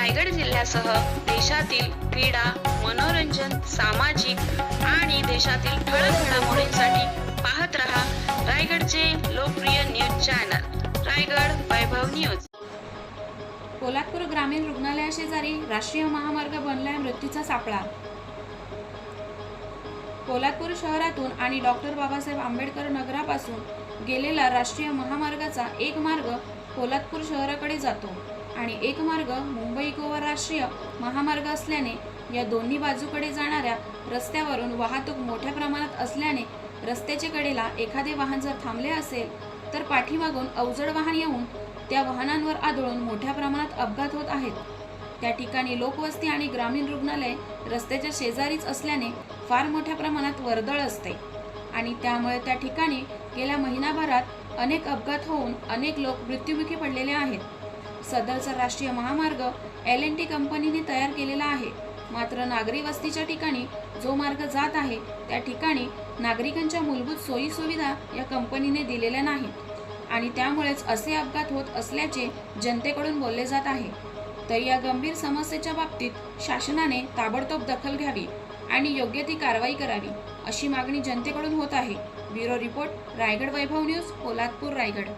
रायगड जिल्ह्यासह देशातील क्रीडा मनोरंजन सामाजिक आणि देशातील ठळक घडामोडींसाठी पाहत रहा रायगडचे लोकप्रिय news channel. Raigad Vaibhav news. Poladpur ग्रामीण रुग्णालयाशेजारी राष्ट्रीय महामार्ग बनलाय मृत्यूचा सापळा. पोलादपूर शहरातून आणि डॉक्टर बाबासाहेब आंबेडकर नगरापासून गेलेला राष्ट्रीय महामार्गाचा एक मार्ग पोलादपूर शहराकडे जातो. आणि एक मार्ग मुंबई गोवा राष्ट्रीय महामार्ग असल्याने या दोन्ही बाजूकडे जाणाऱ्या रस्त्यावरून वाहतूक मोठ्या प्रमाणात असल्याने रस्त्याच्या कडेला एखादे वाहन जर थांबले असेल तर पाठीमागून अवजड वाहन येऊन त्या वाहनांवर आदळून मोठ्या प्रमाणात अपघात होत आहेत. त्या ठिकाणी लोकवस्ती आणि ग्रामीण रुग्णालय रस्त्याच्या शेजारीच असल्याने फार मोठ्या प्रमाणात वर्दळ असते. आणि त्यामुळे त्या ठिकाणी गेल्या महिनाभरात अनेक अपघात होऊन अनेक लोक मृत्युमुखी पडलेले आहेत. सदरचा राष्ट्रीय महामार्ग एल एन टी कंपनीने तयार केलेला आहे. मात्र नागरी वस्तीच्या ठिकाणी जो मार्ग जात आहे त्या ठिकाणी नागरिकांच्या मूलभूत सोयीसुविधा या कंपनीने दिलेल्या नाहीत. आणि त्यामुळेच असे अपघात होत असल्याचे जनतेकडून बोलले जात आहे. तर या गंभीर समस्येच्या बाबतीत शासनाने ताबडतोब दखल घ्यावी आणि योग्य ती कारवाई करावी अशी मागणी जनतेकडून होत आहे. Bureau report Raigad Vaibhav news Poladpur Raigad.